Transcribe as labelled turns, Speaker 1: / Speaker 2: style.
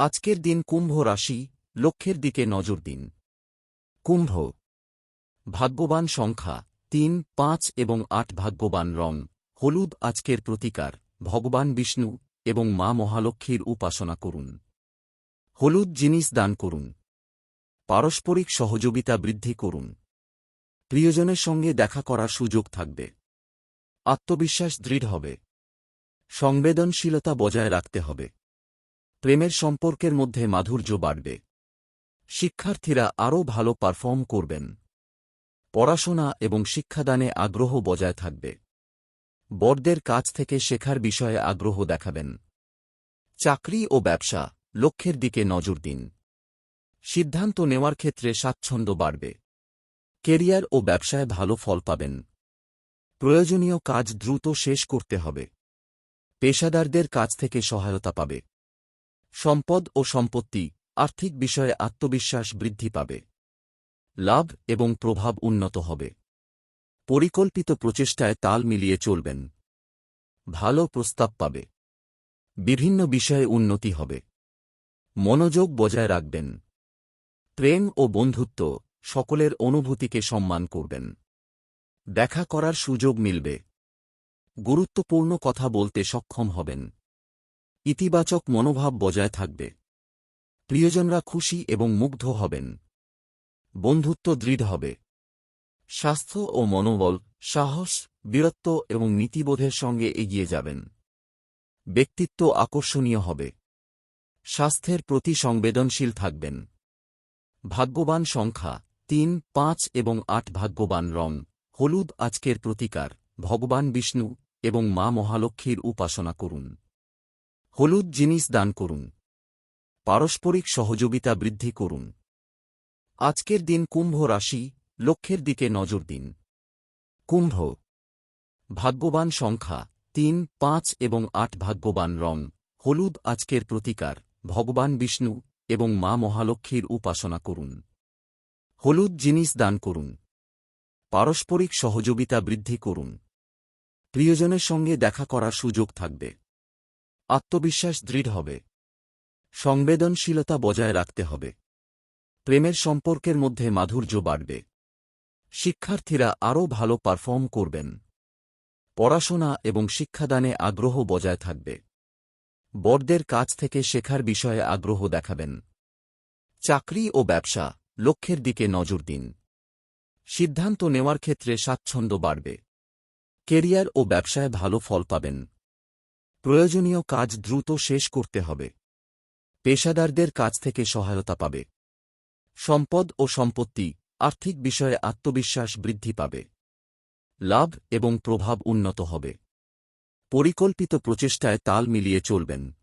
Speaker 1: আজকের দিন কুম্ভ রাশি, লক্ষ্যের দিকে নজর দিন। কুম্ভ। ভাগ্যবান সংখ্যা, তিন, পাঁচ এবং আট ভাগ্যবান রং, হলুদ আজকের প্রতিকার, ভগবান বিষ্ণু এবং মা মহালক্ষ্মীর উপাসনা করুন। হলুদ জিনিস দান করুন। পারস্পরিক সহযোগিতা বৃদ্ধি করুন। প্রিয়জনের সঙ্গে দেখা করার সুযোগ থাকবে। আত্মবিশ্বাস দৃঢ় হবে। সংবেদনশীলতা বজায় রাখতে হবে। প্রেমের সম্পর্কের মধ্যে মাধুর্য বাড়বে। শিক্ষার্থীরা আরও ভালো পারফর্ম করবেন। পড়াশোনা এবং শিক্ষাদানে আগ্রহ বজায় থাকবে। বড়দের কাছ থেকে শেখার বিষয়ে আগ্রহ দেখাবেন। চাকরি ও ব্যবসা, লক্ষ্যের দিকে নজর দিন। সিদ্ধান্ত নেওয়ার ক্ষেত্রে স্বাচ্ছন্দ্য বাড়বে। কেরিয়ার ও ব্যবসায় ভালো ফল পাবেন। প্রয়োজনীয় কাজ দ্রুত শেষ করতে হবে। পেশাদারদের কাছ থেকে সহায়তা পাবে। সম্পদ ও সম্পত্তি, আর্থিক বিষয়ে আত্মবিশ্বাস বৃদ্ধি পাবে। লাভ এবং প্রভাব উন্নত হবে। পরিকল্পিত প্রচেষ্টায় তাল মিলিয়ে চলবেন। ভালো প্রস্তাব পাবে। বিভিন্ন বিষয়ে উন্নতি হবে। মনোযোগ বজায় রাখবেন। প্রেম ও বন্ধুত্ব সকলের অনুভূতিকে সম্মান করবেন। দেখা করার সুযোগ মিলবে। গুরুত্বপূর্ণ কথা বলতে সক্ষম হবেন। ইতিবাচক মনোভাব বজায় থাকবে। প্রিয়জনরা খুশি এবং মুগ্ধ হবেন। বন্ধুত্ব দৃঢ় হবে। স্বাস্থ্য ও মনোবল, সাহস, বীরত্ব এবং নীতিবোধের সঙ্গে এগিয়ে যাবেন। ব্যক্তিত্ব আকর্ষণীয় হবে। স্বাস্থ্যের প্রতি সংবেদনশীল থাকবেন। ভাগ্যবান সংখ্যা, তিন, পাঁচ এবং আট ভাগ্যবান রং, হলুদ আজকের প্রতিকার, ভগবান বিষ্ণু এবং মা মহালক্ষ্মীর উপাসনা করুন। হলুদ জিনিস দান করুন। পারস্পরিক সহযোগিতা বৃদ্ধি করুন। আজকের দিন কুম্ভ রাশি, লক্ষ্যের দিকে নজর দিন। কুম্ভ। ভাগ্যবান সংখ্যা, তিন, পাঁচ এবং আট ভাগ্যবান রং। হলুদ আজকের প্রতিকার, ভগবান বিষ্ণু এবং মা মহালক্ষ্মীর উপাসনা করুন। হলুদ জিনিস দান করুন। পারস্পরিক সহযোগিতা বৃদ্ধি করুন। প্রিয়জনের সঙ্গে দেখা করার সুযোগ থাকবে। আত্মবিশ্বাস দৃঢ় হবে। সংবেদনশীলতা বজায় রাখতে হবে। প্রেমের সম্পর্কের মধ্যে মাধুর্য বাড়বে। শিক্ষার্থীরা আরও ভালো পারফর্ম করবেন। পড়াশোনা এবং শিক্ষাদানে আগ্রহ বজায় থাকবে। বড়দের কাছ থেকে শেখার বিষয়ে আগ্রহ দেখাবেন। চাকরি ও ব্যবসা, লক্ষ্যের দিকে নজর দিন। সিদ্ধান্ত নেওয়ার ক্ষেত্রে স্বাচ্ছন্দ্য বাড়বে। কেরিয়ার ও ব্যবসায় ভালো ফল পাবেন। প্রয়োজনীয় কাজ দ্রুত শেষ করতে হবে। পেশাদারদের কাছ থেকে সহায়তা পাবে। সম্পদ ও সম্পত্তি আর্থিক বিষয়ে আত্মবিশ্বাস বৃদ্ধি পাবে। লাভ এবং প্রভাব উন্নত হবে। পরিকল্পিত প্রচেষ্টায় তাল মিলিয়ে চলবেন।